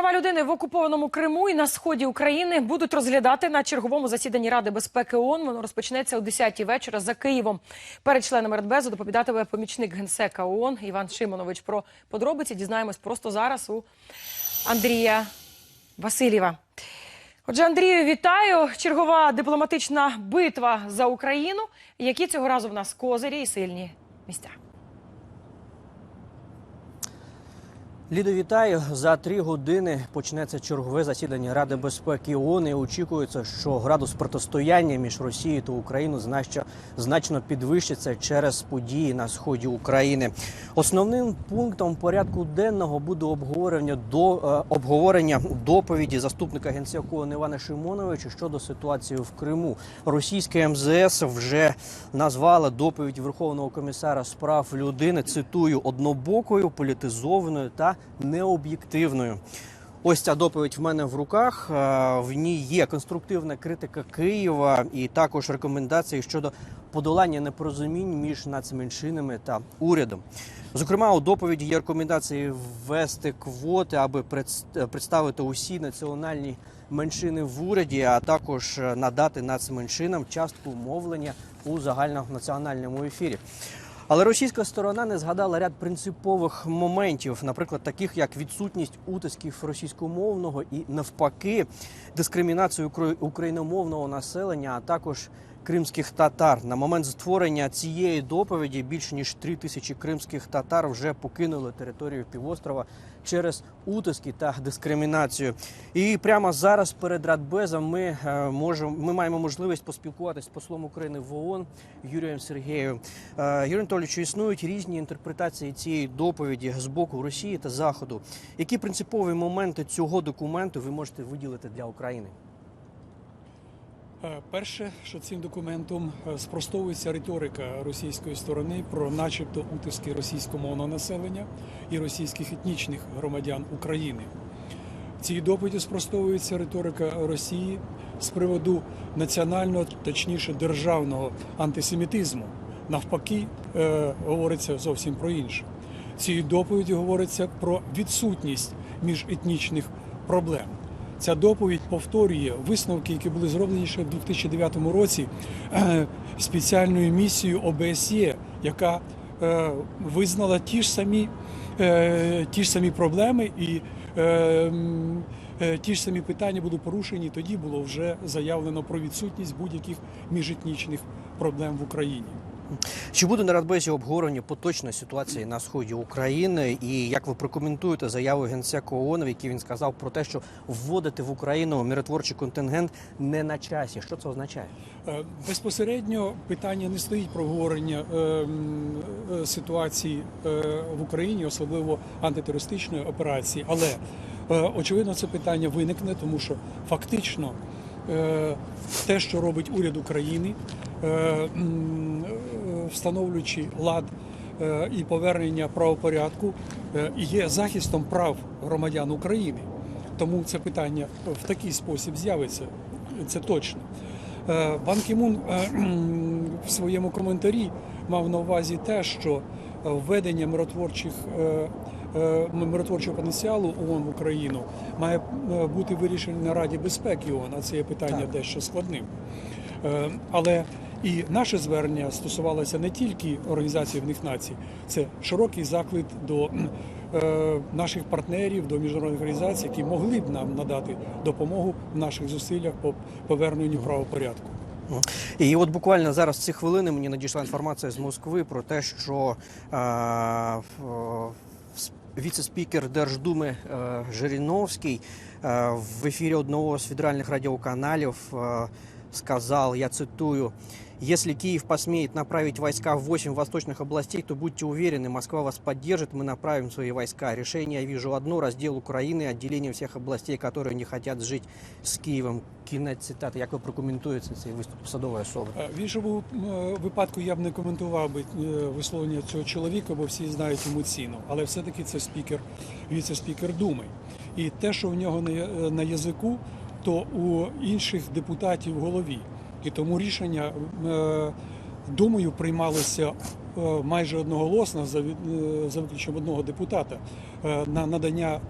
Права людини в окупованому Криму і на сході України будуть розглядати на черговому засіданні Ради безпеки ООН. Воно розпочнеться о 10-й вечора за Києвом. Перед членами Радбезу доповідатиме помічник генсека ООН Іван Шимонович. Про подробиці дізнаємось просто зараз у Андрія Васильєва. Отже, Андрію, вітаю. Чергова дипломатична битва за Україну. Які цього разу в нас козирі і сильні місця? Лідо, вітаю. За три години почнеться чергове засідання Ради безпеки ООН. І очікується, що градус протистояння між Росією та Україною значно, значно підвищиться через події на сході України. Основним пунктом порядку денного буде обговорення до е, обговорення доповіді заступника генсека ООН Івана Шимоновича щодо ситуації в Криму. Російське МЗС вже назвала доповідь Верховного комісара з прав людини. Цитую однобокою, політизованою та необ'єктивною. Ось ця доповідь в мене в руках. Е, В ній є конструктивна критика Києва і також рекомендації щодо подолання непорозумінь між нацменшинами та урядом. Зокрема, у доповіді є рекомендації ввести квоти, аби представити усі національні меншини в уряді, а також е, надати нацменшинам частку мовлення у загальнонаціональному ефірі. Але російська сторона не згадала ряд принципових моментів, наприклад, таких як відсутність утисків російськомовного і навпаки дискримінацію укра- україномовного населення, а також кримських татар. На момент створення цієї доповіді більше ніж три тисячі кримських татар вже покинули територію півострова через утиски та дискримінацію. І прямо зараз перед Радбезом ми е, можемо ми маємо можливість поспілкуватися з послом України в ООН Юрієм Сергієм. Е, Юрій Анатолійович, існують різні інтерпретації цієї доповіді з боку Росії та Заходу. Які принципові моменти цього документу ви можете виділити для України? Е, Перше, що цим документом е, спростовується риторика російської сторони про, начебто, утиски російськомовного населення і російських етнічних громадян України. В цій доповіді спростовується риторика Росії з приводу національного, точніше державного антисемітизму. Навпаки, е, говориться зовсім про інше. В доповіді говориться про відсутність міжетнічних проблем. Ця доповідь повторює висновки, які були зроблені ще в 2009 році е, спеціальною місією ОБСЄ, яка е, визнала ті ж самі, е, ті ж самі проблеми і ті ж самі питання були порушені. Тоді було вже заявлено про відсутність будь-яких міжетнічних проблем в Україні. Чи буде на Радбезі обговорення поточної ситуації на сході України? І як ви прокоментуєте заяву генсека ООН, в якій він сказав про те, що вводити в Україну миротворчий контингент не на часі? Що це означає? Е, Безпосередньо питання не стоїть про обговорення е, м, е, ситуації е, в Україні, особливо антитерористичної операції. Але очевидно, це питання виникне, тому що фактично те, що робить уряд України, встановлюючи лад е, і повернення правопорядку, е, є захистом прав громадян України. Тому це питання в такий спосіб з'явиться. Це точно. Е, Бан Кімун в своєму коментарі мав на увазі те, що введення миротворчих миротворчого потенціалу ООН в Україну має бути вирішений на Раді безпеки ООН, а це є питання Так. дещо складним. Але і наше звернення стосувалося не тільки Організації Об'єднаних Націй, це широкий заклик до е, наших партнерів, до міжнародних організацій, які могли б нам надати допомогу в наших зусиллях по поверненню правопорядку. І от буквально зараз ці хвилини мені надійшла інформація з Москви про те, що е, в- віце-спікер Держдуми е, Жириновський е, в ефірі одного з федеральних радіоканалів е, сказал, я цитую, «Если Киев посмеет направить войска в 8 восточных областей, то будьте уверены, Москва вас поддержит, мы направим свои войска. Решение я вижу одно – раздел Украины, отделение всех областей, которые не хотят жить з Києвом». Кінець цитати. Як ви прокоментуєте цей виступ посадової особи? Е, В іншому е, випадку я б не коментував би е, висловлення цього чоловіка, бо всі знають йому ціну. Але все-таки це спікер, віце-спікер Думи. І те, що в нього на, я- на язику, то у інших депутатів в голові. І тому рішення, е, думаю, приймалося е, майже одноголосно е, за виключенням одного депутата на надання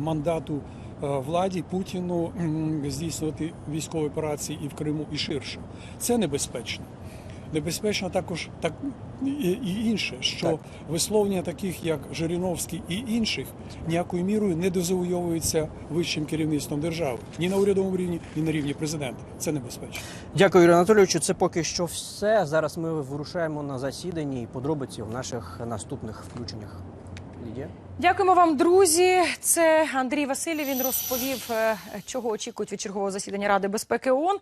мандату владі Путіну здійснювати військові операції і в Криму, і ширше. Це небезпечно. Небезпечно також так і, і інше, що Так. висловлення таких як Жириновський і інших ніякою мірою не дозавойовується вищим керівництвом держави ні на урядовому рівні, ні на рівні президента. Це небезпечно. Дякую, Юрію Анатолійовичу. Це поки що все. Зараз ми вирушаємо на засіданні і подробиці в наших наступних включеннях. Лідія? Дякуємо вам, друзі. Це Андрій Василів. Він розповів, е, чого очікують від чергового засідання Ради безпеки ООН.